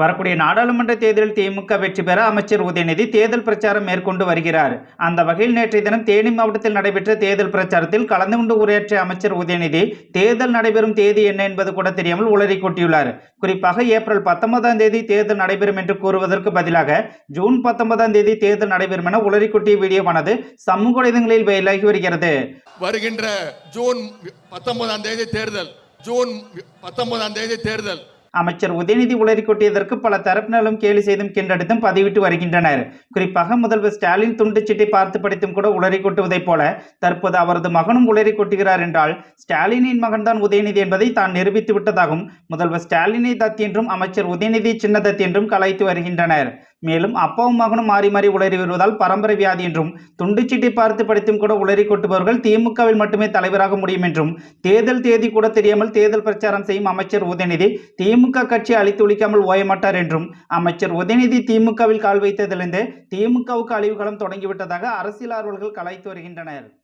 வரக்கூடிய நாடாளுமன்ற தேர்தலில் திமுக வெற்றி பெற அமைச்சர் உதயநிதி தேர்தல் பிரச்சாரம் மேற்கொண்டு வருகிறார். அந்த வகையில் நேற்றைய தினம் தேனி மாவட்டத்தில் நடைபெற்ற தேர்தல் பிரச்சாரத்தில் கலந்து கொண்டு உரையாற்றிய அமைச்சர் உதயநிதி தேர்தல் நடைபெறும் தேதி என்ன என்பது கூட தெரியாமல் உளறி கொட்டியுள்ளார். குறிப்பாக ஏப்ரல் பத்தொன்பதாம் தேதி தேர்தல் நடைபெறும் என்று கூறுவதற்கு பதிலாக ஜூன் பத்தொன்பதாம் தேதி தேர்தல் நடைபெறும் என உளறி கொட்டிய வீடியோவானது சமூக வலைதளங்களில் வெளியாகி வருகிறது. வருகின்ற ஜூன் பத்தொன்பதாம் தேதி தேர்தல் ஜூன் பத்தொன்பதாம் தேதி தேர்தல் அமைச்சர் உதயநிதி உளறி கொட்டியதற்கு பல தரப்பினரும் கேலி செய்தும் கிண்டடித்தும் பதிவிட்டு வருகின்றனர். குறிப்பாக முதல்வர் ஸ்டாலின் துண்டுச்சீட்டை பார்த்து படித்தும் கூட உளறி கொட்டுவதைப் போல தற்போது அவரது மகனும் உளறி கொட்டுகிறார் என்றால் ஸ்டாலினின் மகன்தான் உதயநிதி என்பதை தான் நிரூபித்து விட்டதாகவும் முதல்வர் ஸ்டாலினை தத்தி என்றும் அமைச்சர் உதயநிதி சின்ன தத்தி என்றும் கலாய்த்து வருகின்றனர். மேலும் அப்பாவும் மகனும் மாறி மாறி உளறி வருவதால் பரம்பரை வியாதி என்றும் துண்டுச்சீட்டை பார்த்து படித்தும் கூட உளறி கொட்டுபவர்கள் திமுகவில் மட்டுமே தலைவராக முடியும் என்றும் தேர்தல் தேதி கூட தெரியாமல் தேர்தல் பிரச்சாரம் செய்யும் அமைச்சர் உதயநிதி திமுக கட்சி அழித்து ஒழிக்காமல் ஓயமாட்டார் என்றும் அமைச்சர் உதயநிதி திமுகவில் கால் வைத்ததிலிருந்து திமுகவுக்கு அழிவுகளம் தொடங்கிவிட்டதாக அரசியல் ஆர்வலர்கள் கலாய்த்து வருகின்றனர்.